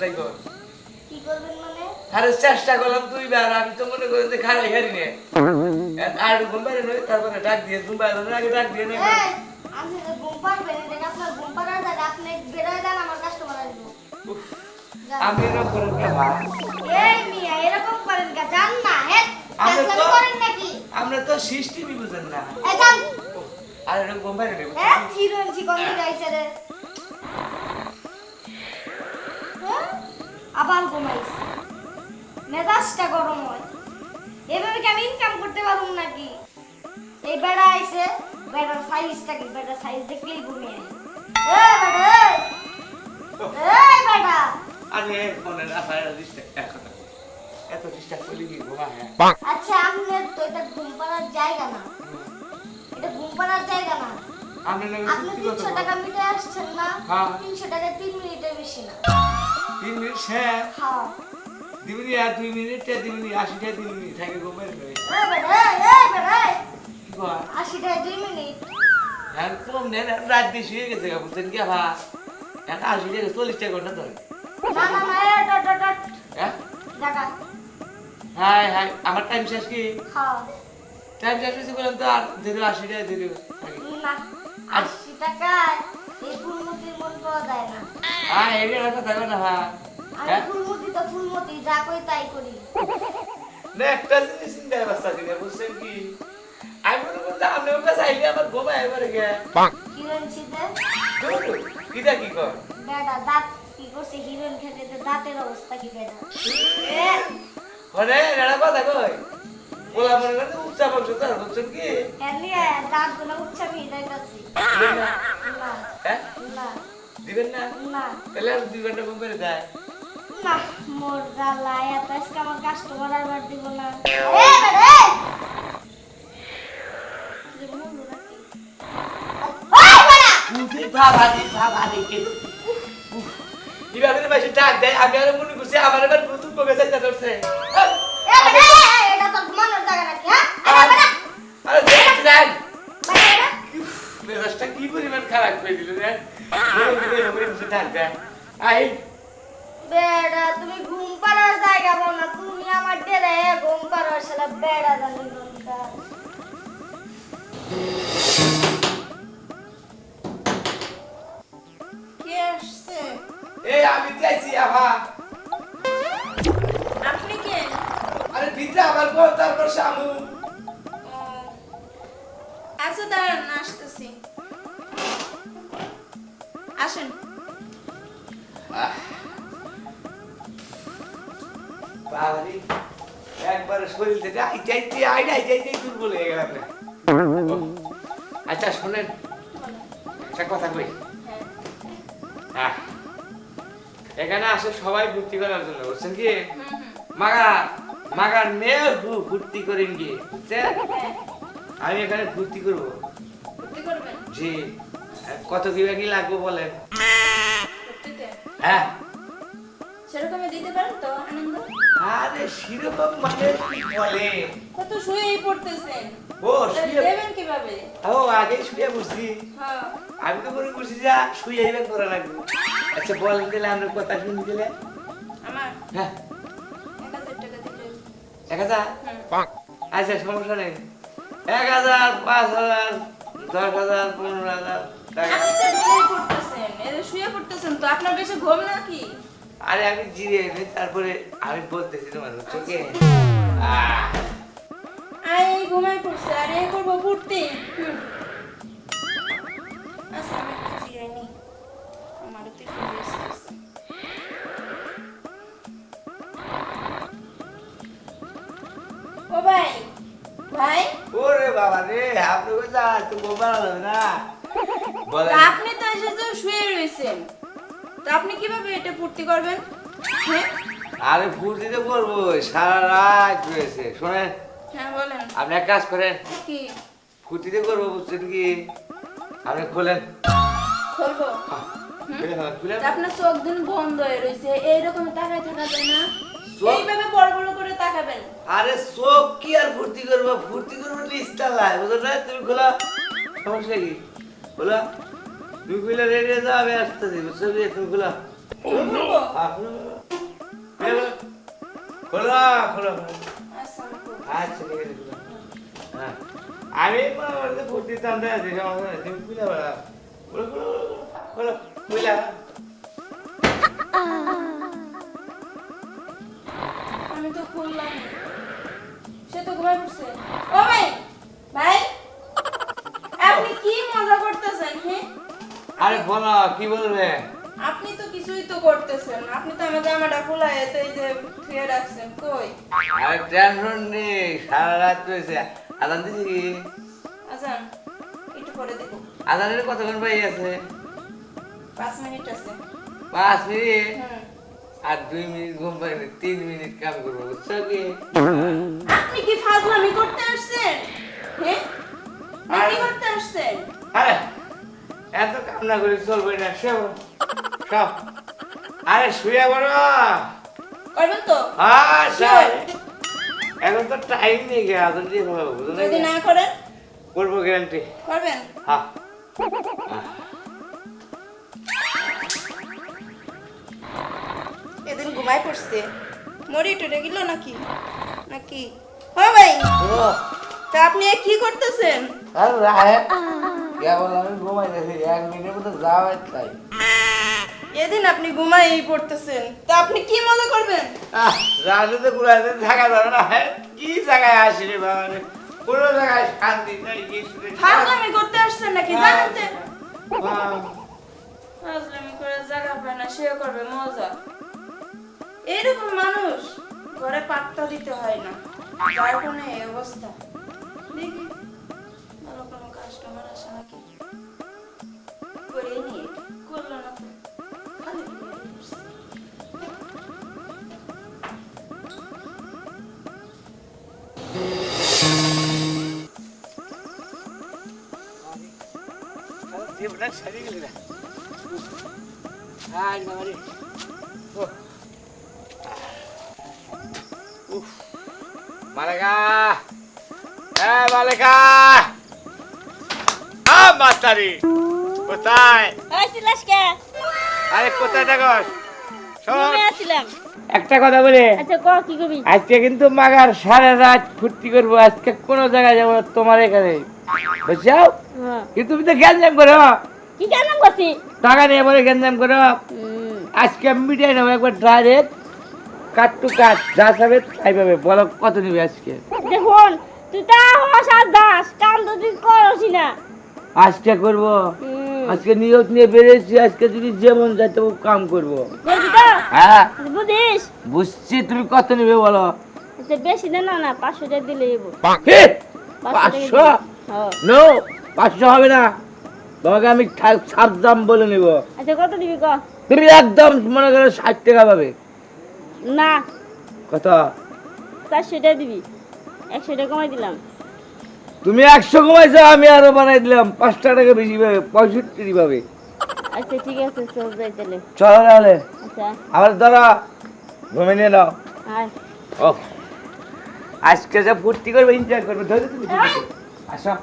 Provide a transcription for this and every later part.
তাই কর মানে? আরে চেষ্টা করলাম দুইবার আমি তো মনে করি যে খারাই হারি নে। আর ঘুম পারে নয় তারপরে ডাক দিয়ে ঘুম পারে আগে ডাক দিয়ে নে এই, আপনি যে ঘুম পারবেন আপনার ঘুম পাড়ার জায়গা আপনি বেরোয় যান আমার কাস্টমার আসব। আমি এরকম করব এই মিয়া এরকম করেন কা জান না আমরা তো- কাজকাম করেন নাকি? আমরা তো সিস্টেমই বুঝেন না। আর ঘুম পারে হ্যাঁ। আইছে রে। আবার ঘুমাইস মেজাজটা গরম হয়। এভাবে কি আমি ইনকাম করতে পারব নাকি? এই বেড়া আইছে বেড়ার সাইজটা কি? বেড়ার সাইজ দেখলেই ঘুমিয়ে এই বেড়া এই! বেড়া! আরে মনে না হয় কথা এত ডিস্টার্ব করলি কি ঘুমা হ্যাঁ? আচ্ছা আপনার তো এটা ঘুম পাড়ার জায়গা না। এটা ঘুম পাড়ার জায়গা না। আপনি সত্যি তিনশো কথা টাকা বল। মিটে আসছেন না। হ্যাঁ। তিনশো টাকা তিন মিনিটের বেশি না। তিন মিনিট শেষ হ্যাঁ। দুই আর দুই মিনিট তে আশিটা দুই মিনিট থাকে ঘুম পারে নয় এই বেড়া, এই, এই বেড়া, এই। কি কয়? আশি টাকা দুই মিনিট। হ্যাঁ কম নেন রাত বেশি হয়ে গেছে বুঝছেন কি ভা এখন আশি টাকা চল্লিশ টাকা ঘণ্টা ধরে। ডট। হ্যাঁ? হাই হাই আমার টাইম শেষ কি? টাইম শেষ হয়েছে বলেন তো আর দিল আশি টাকা দিল আশি এই ফুলমতির মন পাওয়া যায় না হ্যাঁ এই কথা থাকবে না ভা আমি হ্যাঁ? ফুলমতি তো ফুলমতি যা কই তাই করি। না একটা জিনিস চিন্তা বুঝছেন কি? আমি মনে করতে আপনি ওকে চাইলে আমার ঘুমায় এবারে গে হিরোইন শীতে কিটা কি কর বেটা দাঁত কি করছে? হিরোইন খেতে দাঁতের অবস্থা কি বেটা? এ, মানে এটা কথা কই বলা মনে করতে উচ্চা বংশ তো আর বুঝছেন কি যাইতাছি। দিবেন না? হ্যাঁ? না। তাহলে আর দুই ঘণ্টা ঘুম করে দেয়। না মোর জ্বালা এত আজকে আমার কাস্টমার দিব না। দি এবার ডাক দেয় আমি আর মনে করছি আমার এবার নতুন কবে ধরছে। এ বেটা, এ, এ, এটা তোর ঘুমানোর জায়গা নাকি, হ্যাঁ? আরে বেটা, আরে দেখছি দেখ। বেটা, বেটা। মেজাজটা কি পরিমাণ খারাপ করে দিল রে আই। বেটা, তুমি ঘুম পাড়ার জায়গা পাও না তুমি আমার ডেরে ঘুম পাড়ার শালা বেড়া জানি কোনটা। কে আসছে? এই আমি চাইছি আহা তারপর শামু আচ্ছা দাঁড়ান আসতেছি আসেন বাবারি একবার শরীর থেকে আই চাইতে আই নাই চাইতে দুর্বল হয়ে গেলাম আচ্ছা শোনেন একটা কথা কই এখানে আসে সবাই ভর্তি করার জন্য বুঝছেন কি? মাগা মাগার মেয়ে ভু- ভর্তি করেন গিয়ে। আমি এখানে ভর্তি করব। জি। কত কি কি লাগবে বলেন? হ্যাঁ। সেরকমই দিতে পারেন তো আনন্দ? আরে সেরকম মানে কি বলে? কত শুয়েই পড়তেছেন। ও শুয়ে দেবেন কীভাবে? ও আগে শুয়ে বসছি হ্যাঁ। আমি তো মনে করছি যা শুয়ে আইবেন করা লাগবে। আচ্ছা বলেন দিলে আমরা কথা শুনে দিলে আমার? হ্যাঁ। এক হাজার? আচ্ছা সমস্যা নেই। এক হাজার পাঁচ হাজার দশ হাজার পনেরো হাজার আরে আমি নিই তারপরে আমি বলতেছি তোমার চোখে। এই ঘুমাই পড়ছে আর করব পড়তে। আচ্ছা আমি জিরাই ভাই? ওরে বাবা রে আপনি কোথায়? তো গোপাল না। বলেন। আপনি তো এসে তো শুয়ে রয়েছেন। তা আপনি কীভাবে এটা পূর্তি করবেন? হ্যাঁ? আরে ফুর্তিতে বলব সারা রাত রয়েছে। শোনেন হ্যাঁ বলেন। আপনি এক কাজ করেন। কি? ফুর্তিতে করব বুঝছেন কি? আপনি খোলেন। করব খুলে ফেলেন, খুলে তা আপনার চোখ দিন বন্ধ হয়ে রয়েছে এইরকম তাকায় থাকা যায় না। এইভাবে বড় বড় আরে চোখ কি আর ফুর্তি করব? ফুর্তি করব লিস্টটা লাই বুঝো না? তুমি খোলা। সমস্যা কি? খোলা। তুমি খুলে রেডি যাও আমি আসতেছি। বুঝছ তুমি খোলা। খোলো, খোলো। আচ্ছা। হ্যাঁ। আমি সমস্যা নেই। তুমি খুলে বেড়া খোলো। খোলো খোলো। কি বলবে? আপনি তো কিছুই তো করতেছেন। আপনি তো আমার জামাটা খোলা এতে যে থুয়ে রাখছেন। কই? আরে টেনশন নেই সারা রাত রয়েছে। আদান দিছি কি? আজান একটু পরে দেবো। আদানের কতক্ষণ পাই আছে? পাঁচ মিনিট আছে। পাঁচ মিনিট? হুম। আর দুই মিনিট ঘুম পাইনি তিন মিনিট কাম করব বুঝছ কি? আপনি কি ফাজলামি করতে আসছেন? হ্যাঁ না কি করতে আসছেন? আরে এত কাম না করে চলবে না সব। আরে শুয়ে বড় করবেন তো? হ্যাঁ এখন তো টাইম নেই গে আদান দিয়ে ভালো বুঝো না যদি না করেন? করব গ্যারান্টি করবেন? হ্যাঁ। এদিন ঘুমায় পড়ছে। মরি টরে গেল নাকি? নাকি? ও ভাই ও। তা আপনি কি করতেছেন? আর কেবল আমি ঘুমাই গেছি এক মিনিটের মতো যাওয়াই এদিন আপনি ঘুমাই পড়তেছেন তা আপনি কি মজা করবেন? রাজুতে কুড়াইতে থাকা যাবে না হ্যাঁ? কি জায়গায় আসি রে বাবা রে কোনো জায়গায় শান্তি নেই কিছু ফাজলামি করতে আসছেন নাকি জানেন তো। ফাজলামি করে জায়গা পায় না সেও করবে মজা। এইরকম মানুষ ঘরে পাত্তা দিতে হয় না যার কোনো এই অবস্থা। দেখি। কাস্টমার আসে নাকি করে নিয়ে করল না তো খালি ঘুমিয়ে পড়ছে। জীবনটা সারিয়ে গেলি না। আয় বাবা মাস্টারি। কোথায়? আসছিলাস কে আরে কোথায় থাকস একটা কথা বলে। আচ্ছা আজকে কিন্তু মাগার সারা রাত ফুর্তি করব। আজকে কোনো জায়গায় যাব না তোমার এখানে। বুঝছ? হ্যাঁ। কিন্তু তুমি তো গ্যাঞ্জাম করো। কি কেন করছি? টাকা নিয়ে বলে গ্যাঞ্জাম করো। আজকে মিটিয়ে নেব একবার ডাইরেক্ট কাট টু কাট যা যাবে তাই পাবে। বলো কত নিবে আজকে? দেখুন তুই তা হস আর দাস। কাম তো তুই করছি না। আজকে করব। আজকে নিয়ত নিয়ে বেরিয়েছি আজকে যদি যেমন যায় তবু কাম করব। হ্যাঁ। বুঝিস? বুঝছি তুমি কত নিবে বলো? আচ্ছা বেশি দেন না না পাঁচশো টাকা দিলে পাঁচশো হ্যাঁ। নো পাঁচশো হবে না। তোমাকে আমি সাত দাম বলে নিব। আচ্ছা কত দিবি ক? তুমি একদম মনে করো ষাট টাকা পাবে। না। কত? চারশো টাকা দিবি। একশো টাকা কমাই দিলাম। তুমি একশো কমাইছো আমি আরও বানাই দিলাম। পাঁচটা টাকা বেশি পাবে পঁয়ষট্টি পাবে। আচ্ছা ঠিক আছে চল যাই তাহলে। চলো তাহলে। আচ্ছা। আমার ধরো ঘুমে নিয়ে নাও। ও। আজকে যা ফুর্তি করবে এনজয় করবে ধরে তুমি আসো।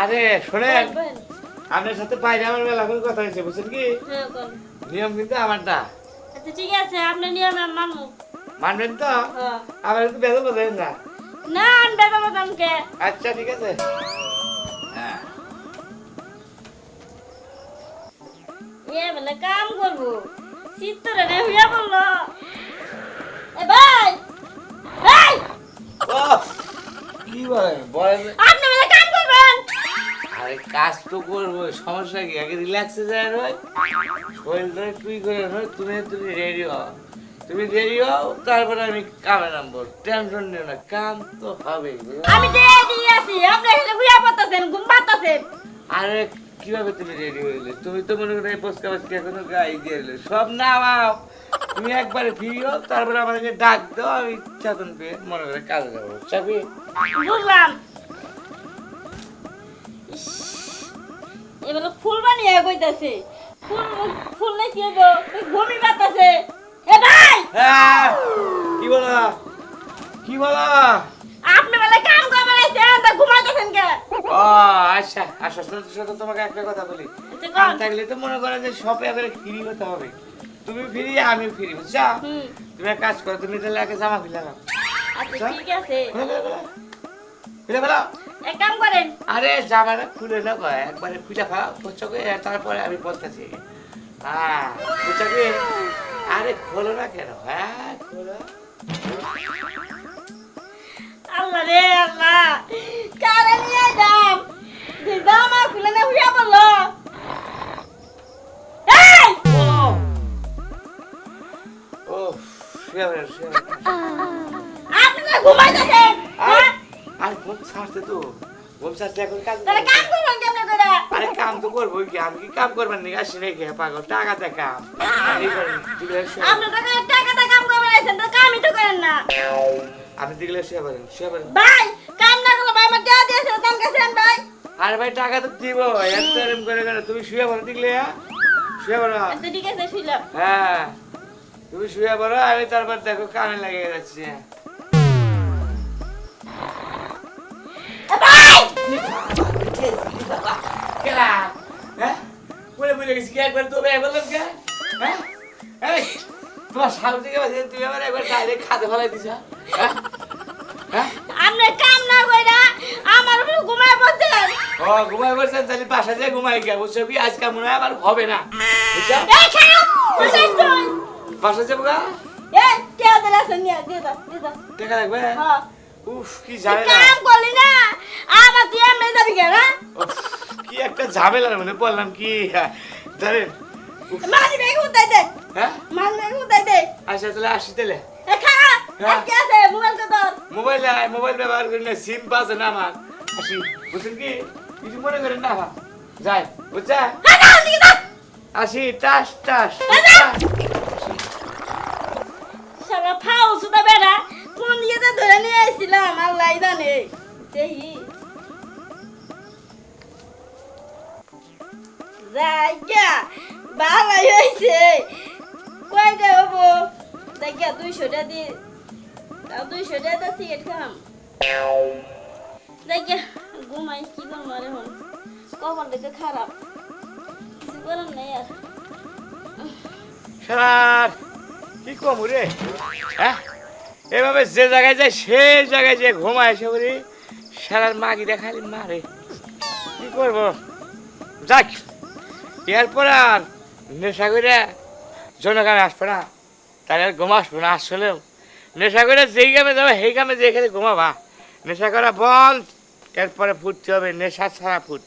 আরে। শোনেন আপনার সাথে বাইরে আমার মেলা করে কথা হয়েছে বুঝছেন কি? হ্যাঁ নিয়ম কিন্তু আমারটা। আচ্ছা ঠিক আছে আপনি নিয়ম মানবো। মানবেন তো? হ্যাঁ। আমার একটু বেদে বোঝেন না? না দামকে আচ্ছা ঠিক আছে। হ্যাঁ। এ বলে কাম করব। চিত্তরে না হইয়া বলল এ ভাই! কি বলে? বলে আপনি বলে কাম করবেন। আরে কাজ তো করব সমস্যা কি? আগে রিল্যাক্সে যায় নয় শরীরটা তুই করে নয় তুমি তুমি রেডি হও। তুমি রেডি হও তারপরে আমি কামে নামবো। টেনশন নিও না কাম তো বুঝলে? আমি রেডি আছি আপনি এখানে পড়তেছেন ঘুম আরে কীভাবে তুমি রেডি হইলে? তুমি তো মনে করো এই পোস্কা পাস্কা এখনও গায়ে দিয়ে এলে। সব নামাও। তুমি একবারে তারপরে আমাকে ডাক দাও আমি চাতন পেয়ে মনে করে কাজে যাব। চাবি বুঝলাম। এবার ফুল বানিয়ে কইতাছে। ফুল ফুল নাই কি হব ওই ঘুমি পাতাছে। এ ভাই! হ্যাঁ, কি বলো? কি বলো? আপনি বেলা কাম করবেন আইছেন তা ঘুমাইতেছেন কে? ও আচ্ছা আচ্ছা শুনতে শুনতে তোমাকে একটা কথা বলি। আচ্ছা, কাম থাকলে তো মনে করো যে সবে এবারে ফ্রি হতে হবে। তুমি ফ্রি আমি ফ্রি বুঝছ? তুমি এক কাজ করো তুমি তাহলে আগে জামা খুলে নাও। আচ্ছা ঠিক আছে। খুলে ফেলো, এক কাম করেন। আরে জামাটা খুলে না ভাই একবারে খুলে ফেলো পোচাকে তারপরে আমি বলতেছি। হ্যাঁ পোচাকে আরে খোলো না কেন? হ্যাঁ খোলো। আল্লাহ রে আল্লাহ। কারে নিয়ে যাম? যে জামা খুলে না হইয়া বলল এই! ও শুয়ে শুয়ে। আপনি না ঘুমাইতেছেন আরে হ্যাঁ? আরে ঘুম ছাড়ছে তো। আরে কাম তো করব কি? আমি কি কাম নাকি? আসি নাকি? পাগল টাকাতে কাম। আপনি দিগলে শুয়ে শুয়ে ভাই কাম না করলে ভাই আমার টাকা দিয়েছে দাম কাছেন ভাই। আরে ভাই টাকা তো দিব এত এরম করে করে তুমি শুয়ে পড়ো দিগলে হ্যাঁ? শুয়ে পড়ো। আচ্ছা ঠিক আছে শুইলাম। হ্যাঁ। তুমি শুয়ে পড়ো আমি তারপর দেখো কানে লাগে যাচ্ছি। কেলা হ্যাঁ বলে বলে গেছি একবার তোকে কে হ্যাঁ এই তোমার সামনে থেকে তুমি আমার একবার ডাইরেক্ট খাতে ফেলাই দিছ হ্যাঁ আপনি কাম না কইরা আমার উপর ঘুমায় পড়ছেন ও ঘুমাই বলছেন তাহলে বাসা যায় ঘুমাই গিয়া বুঝছ কি আজকে মনে হয় হবে না বুঝছ বাসা যাব গা দেখা লাগবে উফ কি কাম করলি না আমার কি একটা ঝামেলার মধ্যে বললাম কি? জানেন মানি ব্যাগ উঠাই দে হ্যাঁ? মানি ব্যাগ উঠাই দে আচ্ছা তাহলে আসি তাহলে। হ্যাঁ। মোবাইল মোবাইল ব্যবহার করি না সিম পাচ্ছে না আমার। আসি বুঝছেন কি? কিছু মনে করেন না আমার যাই বুঝছা হ্যাঁ আসি টাস টাস। সারা ফাও বেড়া কোন দিকে ধরে নিয়ে আসছিলাম আল্লাহ জানে দেখি জায়গা ভালোই হয়েছে কয়টা হব জায়গা দুইশোটা দি তাও দুইশোটা তো সিগারেট খাম জায়গা ঘুমাই কি করব আর এখন কখন দেখে খারাপ স্যার কি কম রে হ্যাঁ এভাবে যে জায়গায় যায় সেই জায়গায় যে ঘুমায় এসে করি সারার মাগি দেখালি মারে কি করব যাক এরপর আর নেশা করে জনগণ আসবে না। তাহলে আর ঘুম আসবে না আসলেও। নেশা করে যেই গ্রামে যাবে, সেই গ্রামে যেখানে ঘুমাবা। নেশা করা বন্ধ। এরপরে ফুটতে হবে, নেশা ছাড়া ফুট